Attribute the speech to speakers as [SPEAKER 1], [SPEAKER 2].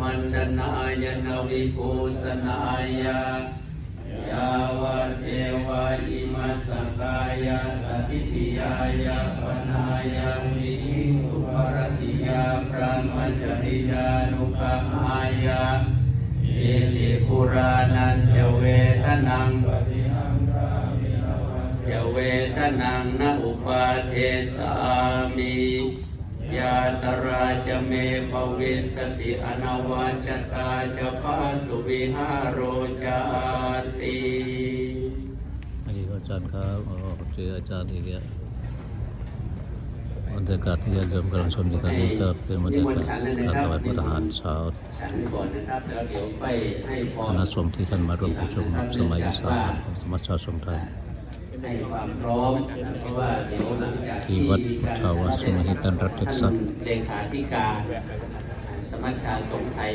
[SPEAKER 1] วันดนายนวิภูสนายายาวะเทวาอิมัสสกายาสติติยายาปนายามิสุปรติยาพระมัจริยานุภามายาเอติปุรานันจะเวทนังจะเวทนังนอุปาเทสามิ ตราจะเมภวิสติอนวัจตาจะปาสุวิหารโรจาติ
[SPEAKER 2] สวัสดีครับอาจารย์ครับอ๋อผมเจออาจารย์อีกแล้วบรรยากาศที่ญาติโยมกำลังชมอยู่ตอนนี้ก็เป็นบรรยากาศการถวายพระทหารเช้า
[SPEAKER 1] ฉันก่อนนะครับแล้วเดี๋ยวไปให้พ
[SPEAKER 2] ค
[SPEAKER 1] ร
[SPEAKER 2] ณะสงฆ์ที่ท่านมาร่วมประชุมสมัยที่สามของสมัชชาสงฆ์ไทย
[SPEAKER 1] ให้ความพร้อมนะเพราะว่าเดี๋ยวหลังจาก
[SPEAKER 2] ที่วัดพุทธาวาสสุมหิตันรัฐเท็กซัส
[SPEAKER 1] ท่านเลขาธิการสมัชชาสงฆ์ไทย